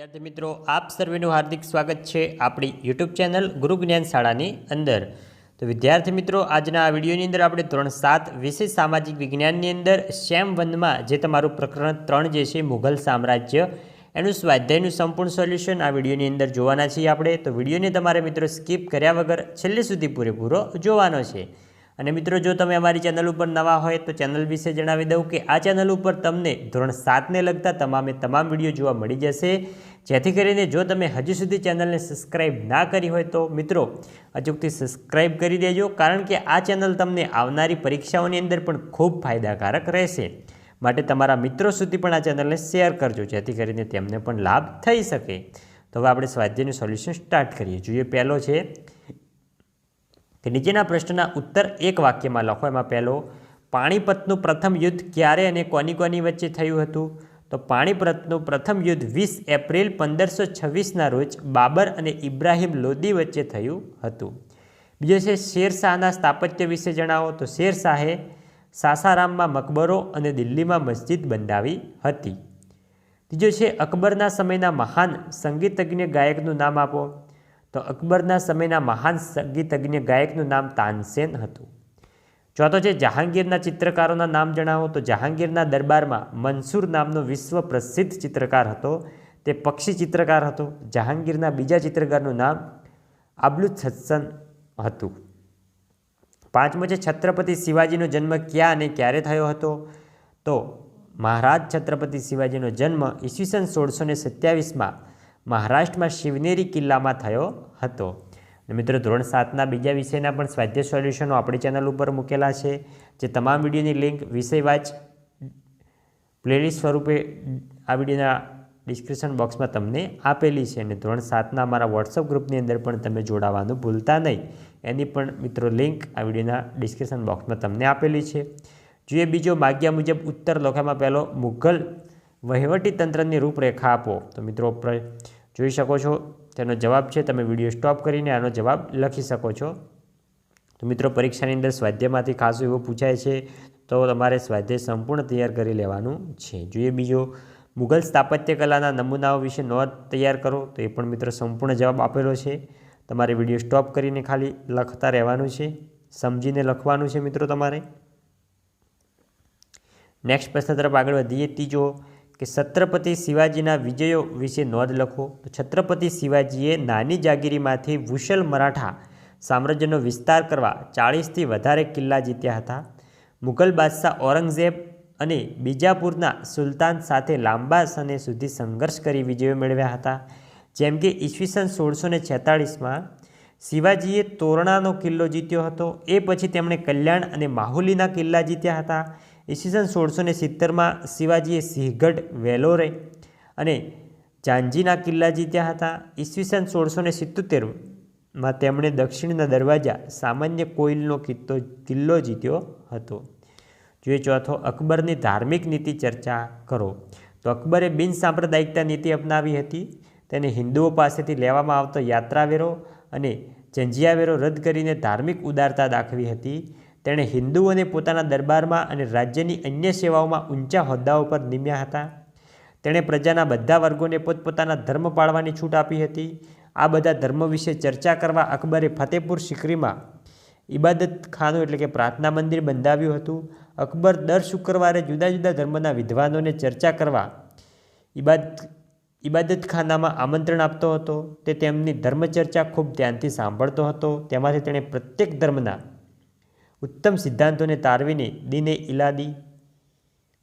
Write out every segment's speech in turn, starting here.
વિદ્યાર્થી મિત્રો, આપ સર્વેનું હાર્દિક સ્વાગત છે આપણી યુટ્યુબ ચેનલ ગુરુ જ્ઞાન શાળાની અંદર. તો વિદ્યાર્થી મિત્રો, આજના આ વિડીયોની અંદર આપણે ધોરણ સાત વિશેષ સામાજિક વિજ્ઞાનની અંદર, શ્યામ વનમાં જે તમારું પ્રકરણ ત્રણ જે છે, મુઘલ સામ્રાજ્ય, એનું સ્વાધ્યાયનું સંપૂર્ણ સોલ્યુશન આ વિડીયોની અંદર જોવાના છીએ આપણે. તો વિડીયોને તમારે મિત્રો સ્કીપ કર્યા વગર છેલ્લે સુધી પૂરેપૂરો જોવાનો છે. અને મિત્રો, જો તમે અમારી ચેનલ ઉપર નવા હોય તો ચેનલ વિશે જણાવી દઉં કે આ ચેનલ ઉપર તમને ધોરણ સાતને લગતા તમામે તમામ વીડિયો જોવા મળી જશે. જેથી કરીને જો તમે હજી સુધી ચેનલને સબસ્ક્રાઇબ ના કરી હોય તો મિત્રો અચૂકથી સબસ્ક્રાઈબ કરી દેજો, કારણ કે આ ચેનલ તમને આવનારી પરીક્ષાઓની અંદર પણ ખૂબ ફાયદાકારક રહેશે. માટે તમારા મિત્રો સુધી પણ આ ચેનલને શેર કરજો, જેથી કરીને તેમને પણ લાભ થઈ શકે. તો હવે આપણે સ્વાધ્યાયનું સોલ્યુશન સ્ટાર્ટ કરીએ. જોઈએ પહેલો છે કે નીચેના પ્રશ્નના ઉત્તર એક વાક્યમાં લખો. એમાં પહેલો, પાણીપતનું પ્રથમ યુદ્ધ ક્યારે અને કોની કોની વચ્ચે થયું હતું? તો પાણીપતનું પ્રથમ યુદ્ધ વીસ એપ્રિલ પંદરસો છવ્વીસના રોજ બાબર અને ઇબ્રાહિમ લોદી વચ્ચે થયું હતું. બીજો છે શેરશાહના સ્થાપત્ય વિશે જણાવો. તો શેરશાહે સાસારામમાં મકબરો અને દિલ્હીમાં મસ્જિદ બંધાવી હતી. ત્રીજો છે અકબરના સમયના મહાન સંગીતજ્ઞ ગાયકનું નામ આપો. તો અકબરના સમયના મહાન સંગીતજ્ઞ ગાયકનું નામ તાનસેન હતું. ચોથો છે જહાંગીરના ચિત્રકારોના નામ જણાવો, તો જહાંગીરના દરબારમાં મનસૂર નામનો વિશ્વ પ્રસિદ્ધ ચિત્રકાર હતો. તે પક્ષી ચિત્રકાર હતો. જહાંગીરના બીજા ચિત્રકારનું નામ આબલુદ હસન હતું. પાંચમો છે, છત્રપતિ શિવાજીનો જન્મ ક્યાં અને ક્યારે થયો હતો? તો મહારાજ છત્રપતિ શિવાજીનો જન્મ ઈસવીસન સોળસો ને સત્યાવીસમાં મહારાષ્ટ્રમાં શિવનેરી કિલ્લામાં થયો હતો. મિત્રો, ધોરણ સાતના બીજા વિષયના પણ સ્વાધ્યાય સોલ્યુશનો આપણી ચેનલ ઉપર મૂકેલા છે, જે તમામ વિડીયોની લિંક વિષય વાંચ પ્લેલિસ્ટ સ્વરૂપે આ વિડીયોના ડિસ્ક્રિપ્શન બોક્સમાં તમને આપેલી છે અને ધોરણ સાતના અમારા વોટ્સઅપ ગ્રુપની અંદર પણ તમે જોડાવાનું ભૂલતા નહીં. એની પણ મિત્રો લિંક આ વિડીયોના ડિસ્ક્રિપ્શન બોક્સમાં તમને આપેલી છે. જોઈએ બીજો માગ્યા મુજબ ઉત્તર લોખામાં પહેલો મુઘલ વહીવટી તંત્રની રૂપરેખા આપો. તો મિત્રો જોઈ શકો છો તેનો જવાબ છે, તમે વીડિયો સ્ટોપ કરીને આનો જવાબ લખી શકો છો. તો મિત્રો, પરીક્ષાની અંદર સ્વાધ્યાયમાંથી ખાસું એવું પૂછાય છે, તો તમારે સ્વાધ્યાય સંપૂર્ણ તૈયાર કરી લેવાનું છે. જોઈએ બીજો, મુઘલ સ્થાપત્ય કલાના નમૂનાઓ વિશે નોંધ તૈયાર કરો, તો એ પણ મિત્રો સંપૂર્ણ જવાબ આપેલો છે. તમારે વીડિયો સ્ટોપ કરીને ખાલી લખતા રહેવાનું છે, સમજીને લખવાનું છે મિત્રો તમારે. નેક્સ્ટ પ્રશ્ન તરફ આગળ વધીએ. ત્રીજો કે છત્રપતિ શિવાજીના વિજયો વિશે નોંધ લખો. તો છત્રપતિ શિવાજીએ નાની જાગીરીમાંથી વુશલ મરાઠા સામ્રાજ્યનો વિસ્તાર કરવા ચાળીસથી વધારે કિલ્લા જીત્યા હતા. મુઘલ બાદશાહ ઔરંગઝેબ અને બીજાપુરના સુલતાન સાથે લાંબા સમય સુધી સંઘર્ષ કરી વિજયો મેળવ્યા હતા. જેમ કે ઈસવીસન સોળસો ને છેતાળીસમાં શિવાજીએ તોરણાનો કિલ્લો જીત્યો હતો. એ પછી તેમણે કલ્યાણ અને માહુલીના કિલ્લા જીત્યા હતા. ઈસવીસન સોળસો ને સિત્તેરમાં શિવાજીએ સિંહગઢ વેલોરે અને જાંજીના કિલ્લા જીત્યા હતા. ઈસવીસન સોળસો ને સિત્તોતેરમાં તેમણે દક્ષિણના દરવાજા સામાન્ય કોઇલનો કિત્તો, કિલ્લો જીત્યો હતો. જોઈએ ચોથો, અકબરની ધાર્મિક નીતિ ચર્ચા કરો. તો અકબરે બિનસાંપ્રદાયિકતા નીતિ અપનાવી હતી. તેને હિન્દુઓ પાસેથી લેવામાં આવતો યાત્રાવેરો અને જંજિયાવેરો રદ કરીને ધાર્મિક ઉદારતા દાખવી હતી. તેણે હિન્દુઓને પોતાના દરબારમાં અને રાજ્યની અન્ય સેવાઓમાં ઊંચા હોદ્દાઓ પર નિમ્યા હતા. તેણે પ્રજાના બધા વર્ગોને પોતપોતાના ધર્મ પાળવાની છૂટ આપી હતી. આ બધા ધર્મ વિશે ચર્ચા કરવા અકબરે ફતેપુર સિકરીમાં ઇબાદત ખાનું એટલે કે પ્રાર્થના મંદિર બંધાવ્યું હતું. અકબર દર શુક્રવારે જુદા જુદા ધર્મના વિદ્વાનોને ચર્ચા કરવા ઇબાદ ઇબાદતખાનામાં આમંત્રણ આપતો હતો. તે તેમની ધર્મચર્ચા ખૂબ ધ્યાનથી સાંભળતો હતો. તેમાંથી તેણે પ્રત્યેક ધર્મના ઉત્તમ સિદ્ધાંતોને તારવીને દિને ઇલાદી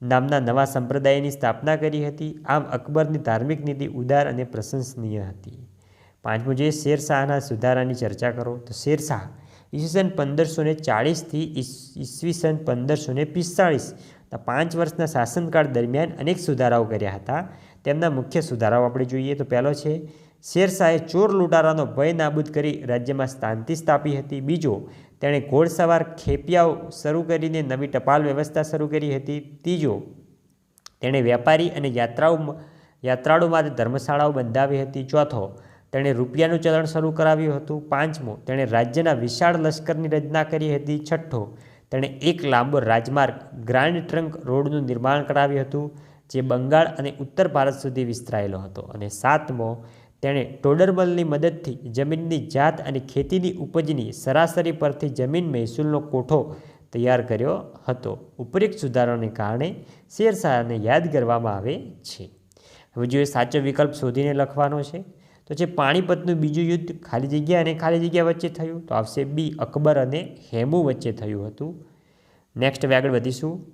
નામના નવા સંપ્રદાયની સ્થાપના કરી હતી. આમ અકબરની ધાર્મિક નીતિ ઉદાર અને પ્રશંસનીય હતી. પાંચમું જે શેરશાહના સુધારાની ચર્ચા કરો. તો શેરશાહ ઈસવીસન પંદરસો ને ચાળીસથી ઈસવીસન પંદરસો ને પિસ્તાળીસ પાંચ વર્ષના શાસનકાળ દરમિયાન અનેક સુધારાઓ કર્યા હતા. તેમના મુખ્ય સુધારાઓ આપણે જોઈએ તો પહેલો છે શેરશાહે ચોર લૂંટારાનો ભય નાબૂદ કરી રાજ્યમાં શાંતિ સ્થાપી હતી. બીજો, તેણે ઘોડસવાર ખેપિયાઓ શરૂ કરીને નવી ટપાલ વ્યવસ્થા શરૂ કરી હતી. ત્રીજો, તેણે વેપારી અને યાત્રાઓ યાત્રાળુ માટે ધર્મશાળાઓ બંધાવી હતી. ચોથો, તેણે રૂપિયાનું ચલણ શરૂ કરાવ્યું હતું. પાંચમો, તેણે રાજ્યના વિશાળ લશ્કરની રચના કરી હતી. છઠ્ઠો, તેણે એક લાંબો રાજમાર્ગ ગ્રાન્ડ ટ્રંક રોડનું નિર્માણ કરાવ્યું હતું, જે બંગાળ અને ઉત્તર ભારત સુધી વિસ્તરાયેલો હતો. અને સાતમો તેણે ટોડરબલની મદદથી જમીનની જાત અને ખેતીની ઉપજની સરાસરી પરથી જમીન મહેસૂલનો કોઠો તૈયાર કર્યો હતો. ઉપરોક્ત સુધારાને કારણે શેરશાહને યાદ કરવામાં આવે છે. હવે જો એ સાચો વિકલ્પ શોધીને લખવાનો છે, તો જે પાણીપતનું બીજું યુદ્ધ ખાલી જગ્યા અને ખાલી જગ્યા વચ્ચે થયું, તો આવશે બી અકબર અને હેમુ વચ્ચે થયું હતું. નેક્સ્ટ હવે આગળ વધીશું.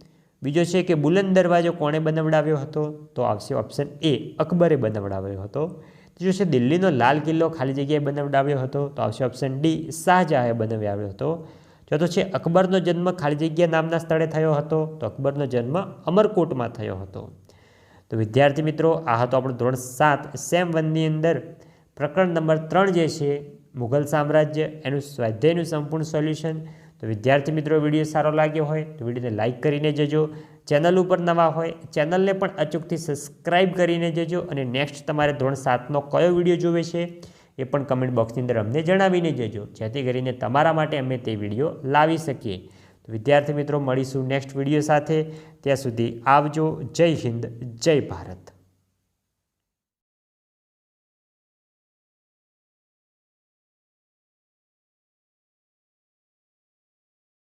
બીજો છે કે બુલંદ દરવાજો કોણે બનાવડાવ્યો હતો, તો આવશે ઓપ્શન એ અકબરે બનાવડાવ્યો હતો. ત્રીજો છે, દિલ્હીનો લાલ કિલ્લો ખાલી જગ્યાએ બનાવડાવ્યો હતો, તો આવશે ઓપ્શન ડી શાહજહાએ બનાવ્યો હતો. ચોથો છે, અકબરનો જન્મ ખાલી જગ્યા નામના સ્થળે થયો હતો, તો અકબરનો જન્મ અમરકોટમાં થયો હતો. તો વિદ્યાર્થી મિત્રો, આ હતો આપણું ધોરણ સાત સેમ વનની અંદર. પ્રકરણ નંબર ત્રણ જે છે, મુઘલ સામ્રાજ્ય, એનું સ્વાધ્યાયનું સંપૂર્ણ સોલ્યુશન તો વિદ્યાર્થી મિત્રો, વીડિયો સારો લાગ્યો હોય, તો વિડીયોને લાઇક કરીને જજો. ચેનલ ઉપર નવા હોય, ચેનલને પણ અચૂકથી સબસ્ક્રાઈબ કરીને જજો અને નેક્સ્ટ તમારે ધોરણ સાતનો કયો વીડિયો જોવે છે એ પણ કમેન્ટ બોક્સની અંદર અમને જણાવીને જજો. જેથી કરીને તમારા માટે અમે તે વીડિયો લાવી શકીએ. વિદ્યાર્થી મિત્રો, મળીશું નેક્સ્ટ વીડિયો સાથે. ત્યાં સુધી આવજો. જય હિન્દ, જય ભારત.